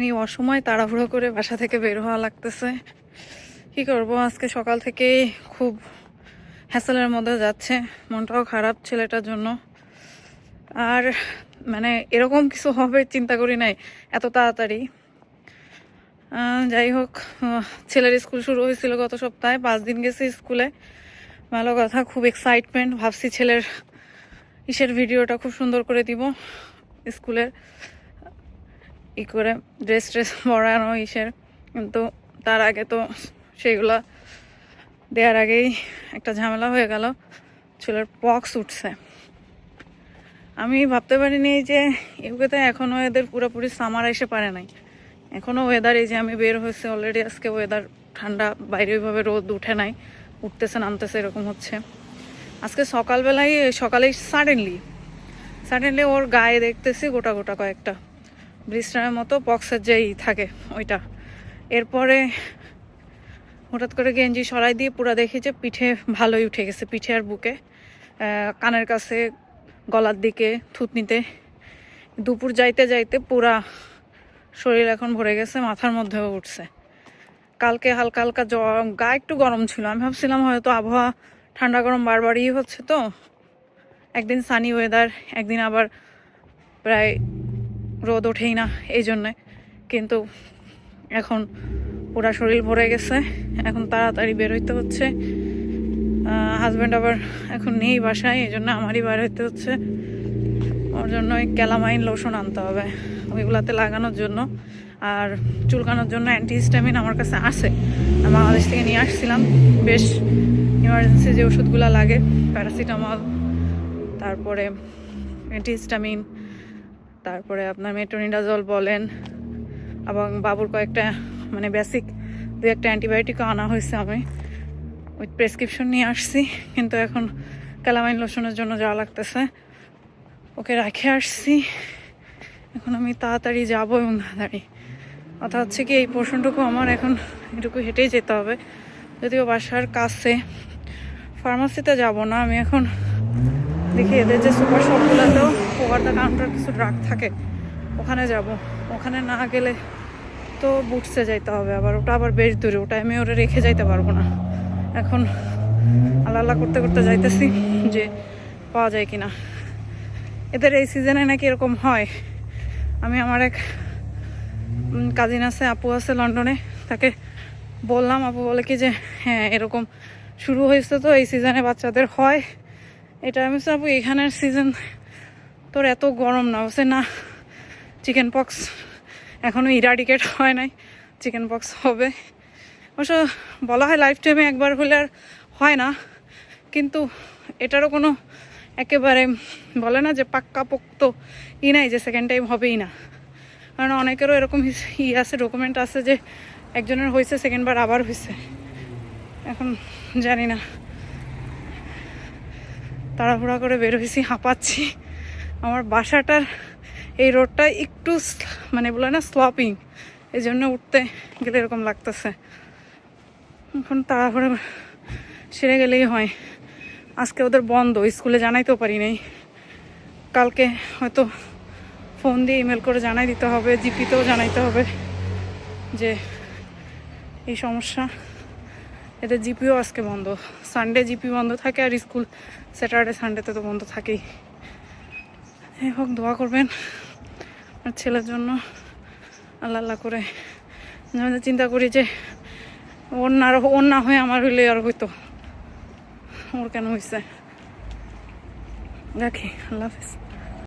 এই অসময় তাড়াহুড়ো করে বাসা থেকে বের হওয়া লাগতেছে। কি করব? আজকে সকাল থেকে খুব হ্যাসেলের মধ্যে যাচ্ছে। মনটাও খারাপ ছেলেটার জন্য। আর মানে এরকম কিছু হবে চিন্তা করি নাই, এত তাড়াতাড়ি। যাই হোক ছেলের স্কুল শুরু হয়েছিল গত সপ্তাহে, পাঁচ দিন গেছে স্কুলে। ভালো কথা, খুব এক্সাইটমেন্ট ভাবছি ছেলের ইসের ভিডিওটা খুব সুন্দর করে দিব স্কুলের। ই করে ড্রেস ট্রেস পরানো ইসের। কিন্তু তার আগে তো সেগুলা দেওয়ার আগেই একটা ঝামেলা হয়ে গেল। ছেলের পক্স উঠছে। আমি ভাবতে পারিনি যে এগুলোতে এখনও এদের পুরোপুরি সামার এসে পারে নাই। এখনও ওয়েদার এই যে আমি বের হয়েছে অলরেডি আজকে ওয়েদার ঠান্ডা, বাইরে ওইভাবে রোদ উঠে নাই, উঠতেছে নামতেছে এরকম হচ্ছে। আজকে সকালবেলায় সকালেই সাডেনলি সাডেনলি ওর গায়ে দেখতেছি গোটা গোটা কয়েকটা। ব্লিস্টারের মতো পক্সের যেই থাকে ওইটা। এরপরে হঠাৎ করে গেঞ্জি সরাই দিয়ে পুরা দেখি যে পিঠে ভালোই উঠে গেছে, পিঠে আর বুকে। কানের কাছে, গলার দিকে, থুতনিতে। দুপুর যাইতে যাইতে পুরা শরীর এখন ভরে গেছে, মাথার মধ্যেও উঠছে। কালকে হালকা হালকা গা একটু গরম ছিল। আমি ভাবছিলাম হয়তো আবহাওয়া ঠান্ডা গরম বারবারই হচ্ছে তো। একদিন সানি ওয়েদার একদিন আবার প্রায় রোদ ওঠেই না এই জন্যে। কিন্তু এখন পুরা শরীর ভরে গেছে, এখন তাড়াতাড়ি বের হইতে হচ্ছে। হাজব্যান্ড আবার এখন নেই বাসায়, এই জন্য আমারই বের হইতে হচ্ছে। ওর জন্য ওই ক্যালামাইন লোশন আনতে হবে, ওইগুলাতে লাগানোর জন্য। আর চুলকানোর জন্য অ্যান্টিহিস্টামিন আমার কাছে আছে। আমি বাংলাদেশ থেকে নিয়ে আসছিলাম, বেশ ইমার্জেন্সি যে ওষুধগুলো লাগে প্যারাসিটামল তারপরে অ্যান্টিহিস্টামিন তারপরে আপনার মেট্রোনিডাজল বলেন, এবং বাবুর কয়েকটা মানে বেসিক দু একটা অ্যান্টিবায়োটিকও আনা হয়েছে আমি। ওই প্রেসক্রিপশন নিয়ে আসছি, কিন্তু এখন ক্যালামাইন লোশনের জন্য যাওয়া লাগতেছে। ওকে রেখে আসছি। এখন আমি তাড়াতাড়ি যাব এবং তাড়াতাড়ি। কথা হচ্ছে কি, এই পোর্শনটুকু আমার এখন এটুকু হেঁটেই যেতে হবে। যদিও বাসার কাছে ফার্মাসিতে যাব না। আমি এখন দেখি এদের যে সুপার শপগুলোতেও ওভার দ্য কাউন্টার কিছু ড্রাগ থাকে, ওখানে যাব। ওখানে না গেলে তো বুটসে যাইতে হবে আবার, ওটা আবার বেশ দূরে, ওটা আমি ওটা রেখে যাইতে পারব না। এখন আল্লাহ আল্লাহ করতে করতে যাইতেছি যে পাওয়া যায় কিনা। এদের এই সিজনে নাকি এরকম হয়। আমি আমার এক কাজিন আছে, আপু আছে লন্ডনে, তাকে বললাম, আপু বলে কি যে হ্যাঁ এরকম শুরু হয়েছে তো, এই সিজনে বাচ্চাদের হয়। এটা আমি আপু, এখানের সিজন তোর এত গরম না। বলছে, না চিকেন পক্স এখনও ইরাডিকেট হয় নাই চিকেন পক্স হবে। অবশ্য বলা হয় লাইফ টাইমে একবার হলে আর হয় না, কিন্তু এটারও কোনো একেবারে বলে না যে পাক্কা পোক্ত ই নাই যে সেকেন্ড টাইম হবেই না। কারণ অনেকেরও এরকম ই আছে ডকুমেন্ট আছে যে একজনের হয়েছে সেকেন্ডবার আবার হয়েছে। এখন জানি না। তাড়াহুড়া করে বের হয়েছি, হাঁপাচ্ছি। আমার বাসাটার এই রোডটা একটু মানে বলে না স্লপিং এই জন্য উঠতে গেলে এরকম লাগতেছে। এখন তাড়াহুড়ো সেরে গেলেই হয়। আজকে ওদের বন্ধ, স্কুলে জানাইতেও পারি নাই। কালকে হয়তো ফোন দিয়ে ইমেল করে জানাই দিতে হবে, জিপিতেও জানাইতে হবে যে এই সমস্যা। এদের জিপিও আজকে বন্ধ। সানডে জিপি বন্ধ থাকে আর স্কুল স্যাটারডে সানডেতে তো বন্ধ থাকেই। যাই হোক, দোয়া করবেন আর ছেলের জন্য আল্লাহ আল্লাহ করে। আমি চিন্তা করি যে ওর না ওর না হয়ে আমার হইলে আর হইতো। ওর কেন হয়েছে রাখি, আল্লাহ হাফিজ।